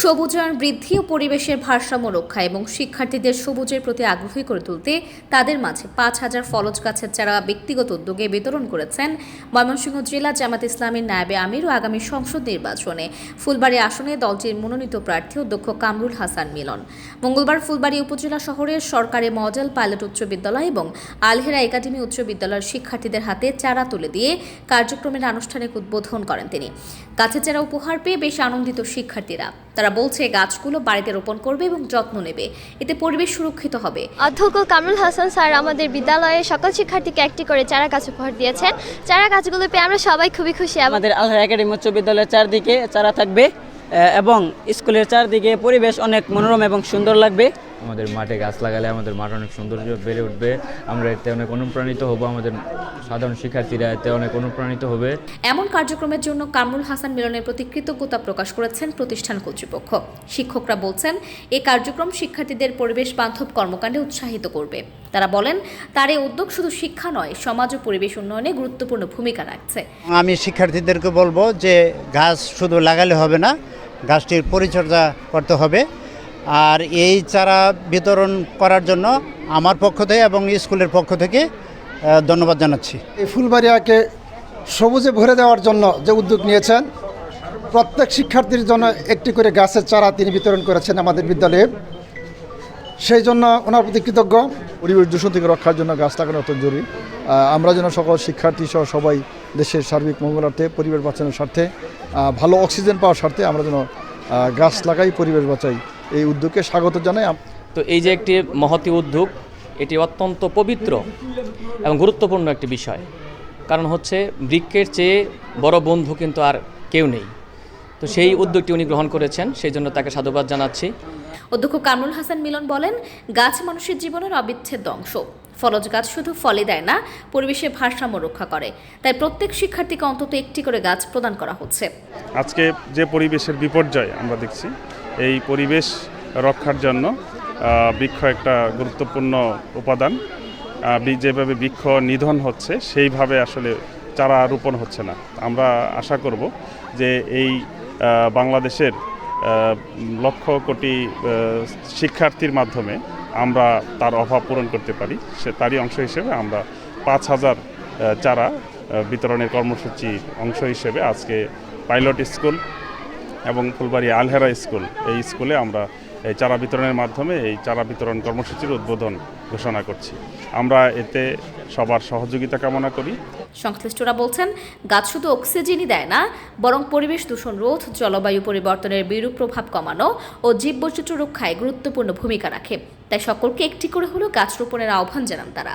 সবুজায়ন বৃদ্ধি ও পরিবেশের ভারসাম্য রক্ষা এবং শিক্ষার্থীদের সবুজের প্রতি আগ্রহী করে তুলতে তাদের মাঝে পাঁচ হাজার ফলজ গাছের চারা ব্যক্তিগত উদ্যোগে বিতরণ করেছেন ময়মনসিংহ জেলা জামাত ইসলামের নায়েবে আমির ও আগামী সংসদ নির্বাচনে ফুলবাড়ি আসনে দলটির মনোনীত প্রার্থী অধ্যক্ষ কামরুল হাসান মিলন। মঙ্গলবার ফুলবাড়ি উপজেলা শহরের সরকারি মডেল পাইলট উচ্চ বিদ্যালয় এবং আলহেরা একাডেমি উচ্চ বিদ্যালয়ের শিক্ষার্থীদের হাতে চারা তুলে দিয়ে কার্যক্রমের আনুষ্ঠানিক উদ্বোধন করেন তিনি। গাছের চারা উপহার পেয়ে বেশ আনন্দিত শিক্ষার্থীরা। তারা বলছে গাছগুলো বাড়িতে রোপণ করবে এবং যত্ন নেবে। এতে পরিবেশ সুরক্ষিত হবে। অধ্যক্ষ কামরুল হাসান স্যার আমাদের বিদ্যালয়ে সকল শিক্ষার্থীকে একটি করে চারা গাছ উপহার দিয়েছেন। চারা গাছগুলো পেয়ে আমরা সবাই খুবই খুশি আমাদের আলহার একাডেমি উচ্চ বিদ্যালয়ের চারদিকে চারা থাকবে এবং স্কুলের চারদিকে পরিবেশ অনেক মনোরম এবং সুন্দর লাগবে। আমাদের মাঠে গাছ লাগালে আমাদের মাঠ অনেক সৌন্দর্য বেড়ে উঠবে। আমরা এতে অনেক অনুপ্রাণিত হব আমাদের সাধারণ শিক্ষার্থীরা এতে অনেক অনুপ্রাণিত হবে। এমন কার্যক্রমের জন্য কামরুল হাসান মিলনের প্রতি কৃতজ্ঞতা প্রকাশ করেছেন প্রতিষ্ঠান কর্তৃপক্ষ। শিক্ষকরা বলছেন এই কার্যক্রম শিক্ষার্থীদের পরিবেশ বান্ধব কর্মকাণ্ডে উৎসাহিত করবে। তারা বলেন তার এই উদ্যোগ শুধু শিক্ষা নয় সমাজ ও পরিবেশ উন্নয়নে গুরুত্বপূর্ণ ভূমিকা রাখছে। আমি শিক্ষার্থীদেরকে বলব যে গাছ শুধু লাগালে হবে না গাছটির পরিচর্যা করতে হবে। আর এই চারা বিতরণ করার জন্য আমার পক্ষ থেকে এবং স্কুলের পক্ষ থেকে ধন্যবাদ জানাচ্ছি। এই ফুলবাড়িয়াকে সবুজে ভরে দেওয়ার জন্য যে উদ্যোগ নিয়েছেন প্রত্যেক শিক্ষার্থীর জন্য একটি করে গাছের চারা তিনি বিতরণ করেছেন আমাদের বিদ্যালয়ে। সেই জন্য ওনার প্রতি কৃতজ্ঞ। পরিবেশ দূষণ থেকে রক্ষার জন্য গাছ লাগানো অত্যন্ত জরুরি। আমরা যেন সকল শিক্ষার্থী সহ সবাই দেশের সার্বিক মঙ্গলার্থে পরিবেশ বাঁচানোর স্বার্থে ভালো অক্সিজেন পাওয়ার স্বার্থে আমরা যেন গাছ লাগাই পরিবেশ বাঁচাই। এই উদ্যোগকে স্বাগত জানাই। তো এই যে একটি মহতি উদ্যোগ এটি অত্যন্ত পবিত্র এবং গুরুত্বপূর্ণ একটি বিষয়। কারণ হচ্ছে বৃক্ষের চেয়ে বড় বন্ধু কিন্তু আর কেউ নেই। তো সেই উদ্যোগটি উনি গ্রহণ করেছেন সেই জন্য তাকে সাধুবাদ জানাচ্ছি। অধ্যক্ষ কামরুল হাসান মিলন বলেন গাছ মানুষের জীবনের অবিচ্ছেদ্য অংশ। ফলজ গাছ শুধু ফলে দেয় না পরিবেশের ভারসাম্য রক্ষা করে। তাই প্রত্যেক শিক্ষার্থীকে অন্তত একটি করে গাছ প্রদান করা হচ্ছে। আজকে যে পরিবেশের বিপর্যয় আমরা দেখছি এই পরিবেশ রক্ষার জন্য বৃক্ষ একটা গুরুত্বপূর্ণ উপাদান। যেভাবে বৃক্ষ নিধন হচ্ছে, সেইভাবে আসলে চারা রোপণ হচ্ছে না। আমরা আশা করব যে এই বাংলাদেশের লক্ষ কোটি শিক্ষার্থীর মাধ্যমে আমরা তার অভাব পূরণ করতে পারি। সে তারই অংশ হিসেবে আমরা পাঁচ হাজার চারা বিতরণের কর্মসূচির অংশ হিসেবে আজকে পাইলট স্কুল এবং ফুলবাড়ি আলহেরা স্কুল। এই স্কুলে আমরা এই চারা বিতরণের মাধ্যমে এই চারা বিতরণ কর্মসূচির উদ্বোধন ঘোষণা করছি। আমরা এতে সবার সহযোগিতা কামনা করি। সংশ্লিষ্টরা বলছেন, গাছ শুধু অক্সিজেনই দেয় না, বরং পরিবেশ দূষণ রোধ, জলবায়ু পরিবর্তনের বিরূপ প্রভাব কমানো ও জীববৈচিত্র্য রক্ষায় গুরুত্বপূর্ণ ভূমিকা রাখে। তাই সকলকে একটি করে হলেও গাছ রোপণের আহ্বান জানান তারা।